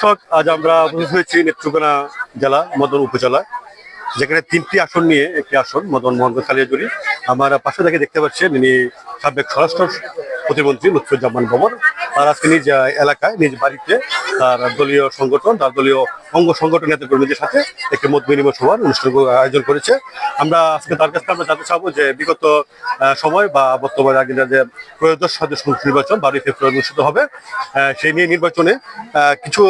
দর্শক, আজ আমরা উপস্থিত হয়েছি নেত্রকোনা জেলা মদন উপজেলা যেখানে তিনটি আসন নিয়ে একটি আসন মদন মোহন কালিয়াজুরি আমার পাশে থেকে দেখতে পাচ্ছেন, ইনি সাবেক স্বরাষ্ট্র প্রতিমন্ত্রী লুৎফুজ্জামান ভবন। আর আজকে নিজ এলাকায়, নিজ বাড়িতে তার দলীয় সংগঠন, তার দলীয় অঙ্গ সংগঠন নেতা কর্মীদের সাথে একটি মত বিনিময় সভার অনুষ্ঠান আয়োজন করেছে। আমরা আজকে তার কাছে আমরা জানতে চাবো যে বিগত সময় বা বর্তমানে আগে যে প্রয়োদশ সদস্য নির্বাচন বারোই ফেব্রুয়ারি অনুষ্ঠিত হবে সেই নিয়ে নির্বাচনে কিছু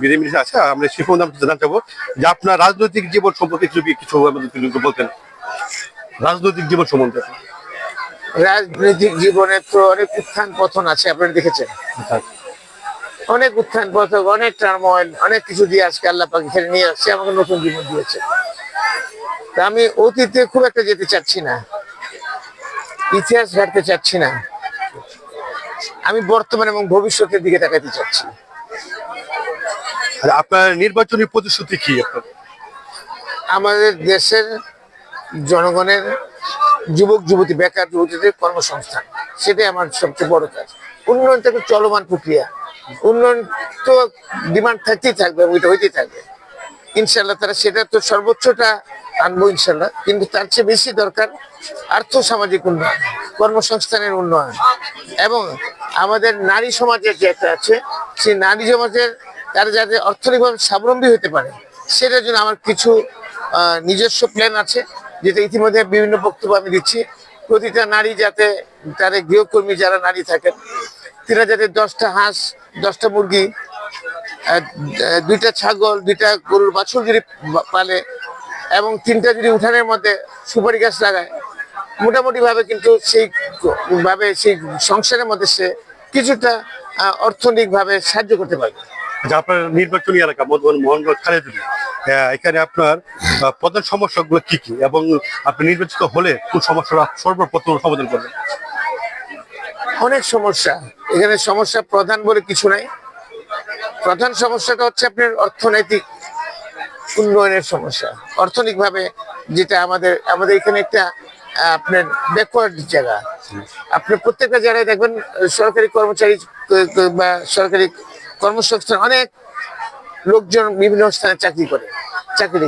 বিধিনিষেধ আছে। আমরা সেই সম্বন্ধে আমরা জানতে চাবো যে আপনার রাজনৈতিক জীবন সম্পর্কে কিছু কিছু আমাদের বলতেন। রাজনৈতিক জীবন সম্বন্ধে। রাজনৈতিক জীবনে তো অনেক উত্থান পতন আছে আপনারা দেখেছেন? অনেক উত্থান পতন অনেক টার্ময়েল অনেক কিছু দিয়ে আজকে আল্লাহ পাক এখানে নিয়ে আসছে আমাকে নতুন জীবন দিয়েছে। তা আমি অতীতে খুব একটা যেতে চাচ্ছি না। ইতিহাস ঘাটতে চাচ্ছি না। আমি বর্তমান এবং ভবিষ্যতের দিকে তাকাতে চাচ্ছি। আপনার নির্বাচনী প্রতিশ্রুতি কি আমাদের দেশের জনগণের যুবক, যুবতী, বেকার যুবতীদের কর্মসংস্থান। সেটাই আমার সবচেয়ে বড় কাজ। উন্নয়ন একটা চলমান প্রক্রিয়া। উন্নয়ন তো ডিমান্ড থাকতেই থাকবে এবং এটা হইতেই থাকবে। ইনশাল্লাহ তারা সেটা তো সর্বোচ্চটা আনব ইনশাল্লাহ কিন্তু তার চেয়ে বেশি দরকার আর্থ সামাজিক উন্নয়ন, কর্মসংস্থানের উন্নয়ন। এবং আমাদের নারী সমাজের যে একটা আছে, সেই নারী সমাজের তারা যাতে অর্থনৈতিকভাবে স্বাবলম্বী হতে পারে, সেটার জন্য আমার কিছু নিজস্ব প্ল্যান আছে। যেটা ইতিমধ্যে বিভিন্ন বক্তব্য আমি দিচ্ছি। প্রতিটা নারী যাতে তাদের গৃহকর্মী যারা নারী থাকেন তারা যাতে দশটা হাঁস দশটা মুরগি দুইটা ছাগল দুইটা গরুর বাছুর যদি পালে এবং তিনটা যদি উঠানের মধ্যে সুপারি গাছ লাগায় মোটামুটি ভাবে কিন্তু সেই ভাবে সেই সংসারের মধ্যে সে কিছুটা আহ, অর্থনৈতিক ভাবে সাহায্য করতে পারবে। যে আপনার নির্বাচনী এলাকা মধুবন মোহনগঞ্জ খালেদুলি। এখানে আপনার প্রধান সমস্যাগুলো কি কি? এবং আপনি নির্বাচিত হলে কোন সমস্যাটা সর্বপ্রথম সমাধান করবেন? অনেক সমস্যা। এখানে সমস্যা প্রধান বলে কিছু নাই। প্রধান সমস্যাটা হচ্ছে আপনার অর্থনৈতিক উন্নয়নের সমস্যা। অর্থনৈতিক ভাবে যেটা আমাদের আমাদের এখানে একটা আপনার ব্যাকওয়ার্ড জায়গা। আপনি প্রত্যেকটা জায়গায় দেখবেন সরকারি কর্মচারী, বা সরকারি কর্মসংস্থান অনেক লোকজন বিভিন্ন স্থানে চাকরি করে, চাকরি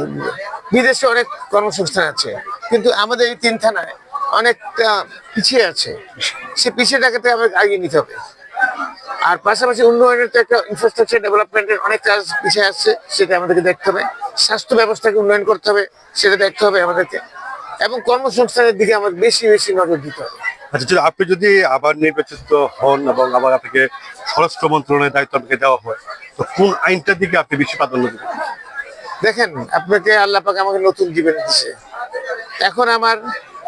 বিদেশে অনেক কর্মসংস্থান আছে, কিন্তু আমাদের এই তিন থানায় অনেকটা পিছিয়ে আছে। সে পিছিয়েটাকে তো আমাদের আগিয়ে নিতে হবে। আর পাশাপাশি উন্নয়নের তো একটা ইনফ্রাস্ট্রাকচার ডেভেলপমেন্টের অনেক কাজ পিছিয়ে আসছে সেটা আমাদেরকে দেখতে হবে। স্বাস্থ্য ব্যবস্থাকে উন্নয়ন করতে হবে, সেটা দেখতে হবে আমাদেরকে। এবং কর্মসংস্থানের দিকে আমাদের বেশি বেশি নজর দিতে হবে। আচ্ছা যদি আপনি যদি আবার নির্বাচিত হন এবং আবার আপনাকে স্বরাষ্ট্র মন্ত্রণালয়ের দায়িত্ব আপনাকে দেওয়া হয় তো কোন আইনটার দিকে আপনি বেশি প্রাধান্য দেবেন? দেখেন আপনাকে আল্লাহ পাক আমাকে নতুন জীবন দিচ্ছে এখন আমার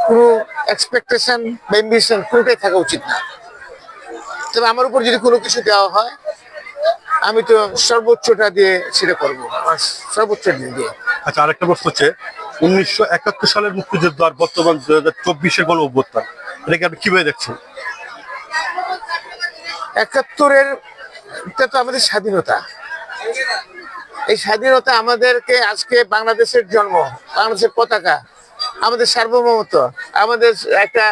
কোনো এক্সপেকটেশন বা এম্বিশন কোনোটাই থাকা উচিত না। তবে আমার উপর যদি কোনো কিছু দেওয়া হয় আমি তো সর্বোচ্চটা দিয়ে সেটা করব আমার সর্বোচ্চ দিয়ে দিয়ে। আচ্ছা আরেকটা প্রশ্ন হচ্ছে উনিশশো একাত্তর সালের মুক্তিযুদ্ধ আর বর্তমান দু হাজার চব্বিশের গণ অভ্যুত্থান এটাকে আপনি কীভাবে দেখছেন? একাত্তরের তো আমাদের স্বাধীনতা। এই স্বাধীনতা আমাদেরকে আজকে বাংলাদেশের জন্ম, বাংলাদেশের পতাকা, আমাদের সার্বভৌমত্ব, আমাদের একটা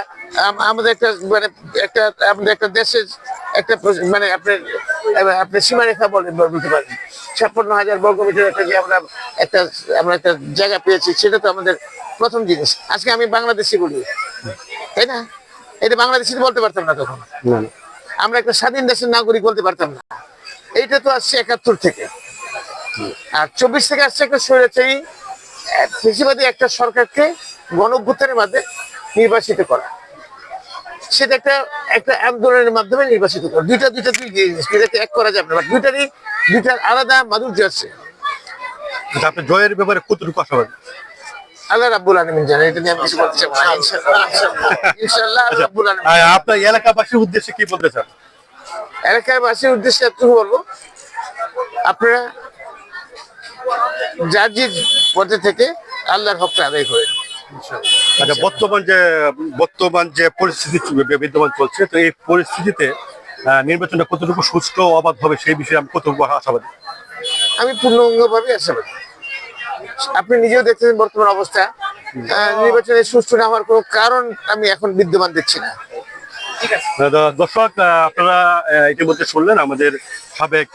আমাদের একটা মানে একটা, আমাদের একটা দেশের একটা মানে আপনার আপনার সীমারেখা বলে বলতে পারেন। ছাপ্পান্ন হাজার বর্গ মিটার একটা যে আমরা একটা আমরা একটা জায়গা পেয়েছি, সেটা তো আমাদের প্রথম জিনিস। আজকে আমি বাংলাদেশি বলি। তাই না? এটা বাংলাদেশি বলতে পারতাম না তখন। আমরা একটা স্বাধীন দেশের নাগরিক বলতে পারতাম না। এইটা তো আসছে একাত্তর থেকে। আর চব্বিশ থেকে আসছে একটা স্বৈরাচারী ফেসিবাদী একটা সরকারকে গণ অভ্যুত্থানের মাধ্যমে নির্বাচিত করা। সেটা একটা একটা আন্দোলনের মাধ্যমে নির্বাচিত করা। দুইটা দুইটা দুই জিনিস। এক করা যাবে না দুইটারই দুইটার আলাদা মাধুর্য আছে। আপনি জয়ের ব্যাপারে কতটুকু আশাবাদী? আল্লাহ রাব্বুল আলমিন জানে এটা নিয়ে আমি কিছু বলতে চাবো ইনশাল্লাহ ইনশাল্লাহ রাব্বুল আলমিন আপনার এলাকাবাসীর উদ্দেশ্যে কি বলতে চান? এলাকাবাসীর উদ্দেশ্যে বলব আপনারা পথে থেকে আল্লাহর হকটা আদায় করেন। আচ্ছা বর্তমান যে বর্তমান যে পরিস্থিতি বিদ্যমান চলছে তো এই পরিস্থিতিতে নির্বাচনটা কতটুকু সুষ্ঠু অবাধ হবে সেই বিষয়ে আমি কতটুকু আশাবাদী? আমি পূর্ণাঙ্গভাবে আশাবাদী। আপনি নিজেও দেখতেছেন বর্তমান অবস্থা। নির্বাচনে সুষ্ঠু না হওয়ার কোনো কারণ আমি এখন বিদ্যমান দেখছি না। দর্শক আপনারা ইতিমধ্যে শুনলেন আমাদের সাবেক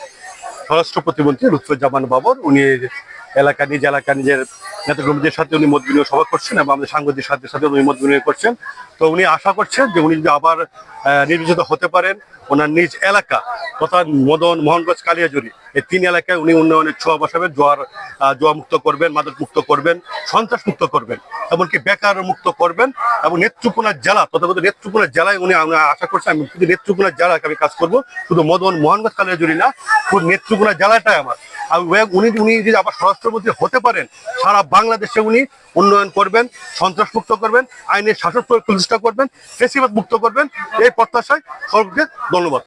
স্বরাষ্ট্র প্রতিমন্ত্রী লুৎফুজ্জামান বাবর। উনি এলাকা নিজ এলাকা নিজের নেতাকর্মীদের সাথে উনি মত বিনিময় সভা করছেন এবং আমাদের সাংবাদিক সাথে সাথে উনি মত বিনিময় করছেন। তো উনি আশা করছেন যে উনি যদি আবার নির্বাচিত হতে পারেন, ওনার নিজ এলাকা তথা মদন মোহনগঞ্জ কালিয়াজুরি এই তিন এলাকায় উনি উন্নয়নের ছোঁয়া বসাবেন, জোয়ার জোয়া মুক্ত করবেন, মাদক মুক্ত করবেন, সন্ত্রাস মুক্ত করবেন, এমনকি বেকার মুক্ত করবেন এবং নেত্রকোনা জেলা তথাগত নেত্রকোনা জেলায় উনি আশা করছেন আমি শুধু নেত্রকোনা জেলায় আমি কাজ করব, শুধু মদন মোহনগঞ্জ কালিয়াজুরি না পুরো নেত্রকোনা জেলাটাই আমার। উনি উনি যদি আবার স্বরাষ্ট্রমন্ত্রী হতে পারেন, সারা বাংলাদেশে উনি উন্নয়ন করবেন সন্ত্রাস মুক্ত করবেন, আইনের শাসন প্রতিষ্ঠা করবেন, ফেসিবাদ মুক্ত করবেন, এই প্রত্যাশায় সর্বকে ধন্যবাদ।